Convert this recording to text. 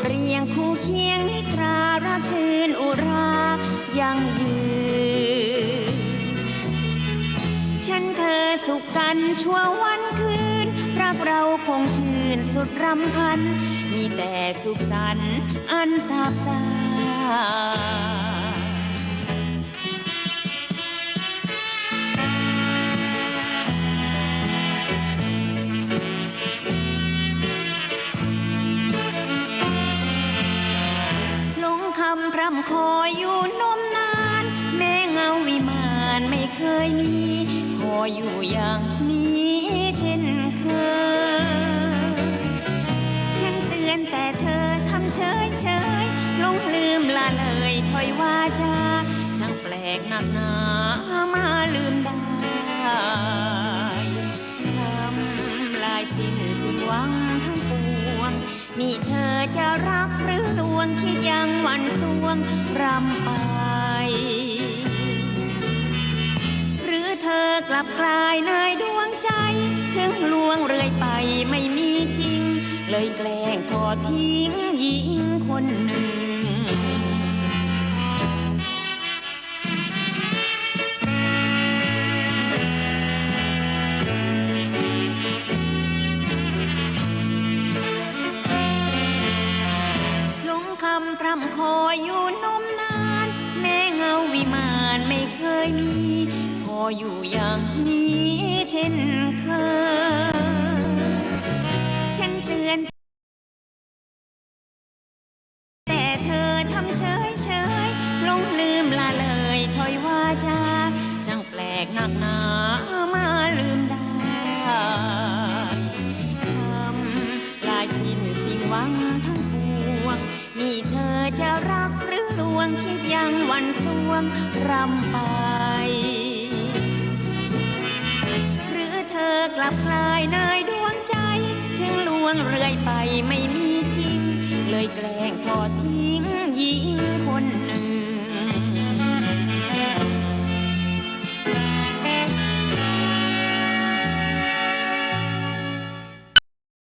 เรียงคู่เคียงนิทราราชื่นอุรายังยืน ฉันเธอสุขกันชั่ววันคืน รักเราคงชื่นสุดรำพัน มีแต่สุขสันต์อันสาบสา คอยอยู่นมนาน แม้เงาวิมานไม่เคยมี คอยอยู่อย่างนี้เช่นเคยฉันเตือนแต่เธอทำเฉยเฉยลงลืมละเลยถอยว่าจาช่างแปลกหนักหนามาลืมได้ทำลายสิ้นสิ้นหวังทั้งปวงนี่เธอจะรักหรือ วงคิดยังวันสวงรำไป หรือเธอกลับกลายนายดวงใจ ถึงลวงเรื่อยไปไม่มีจริง เลยแกล้งทอดทิ้งหญิงคนหนึ่ง คำพร่ำคอยอยู่นมนาน แม่เงาวิมานไม่เคยมี พออยู่อย่างนี้เช่นเคย นี่เธอจะรักหรือลวงคิดยังวันสวงรำไป หรือเธอกลับคลายนายดวงใจ ถึงลวงเรื่อยไปไม่มีจริง เลยแกล้งทอดทิ้ง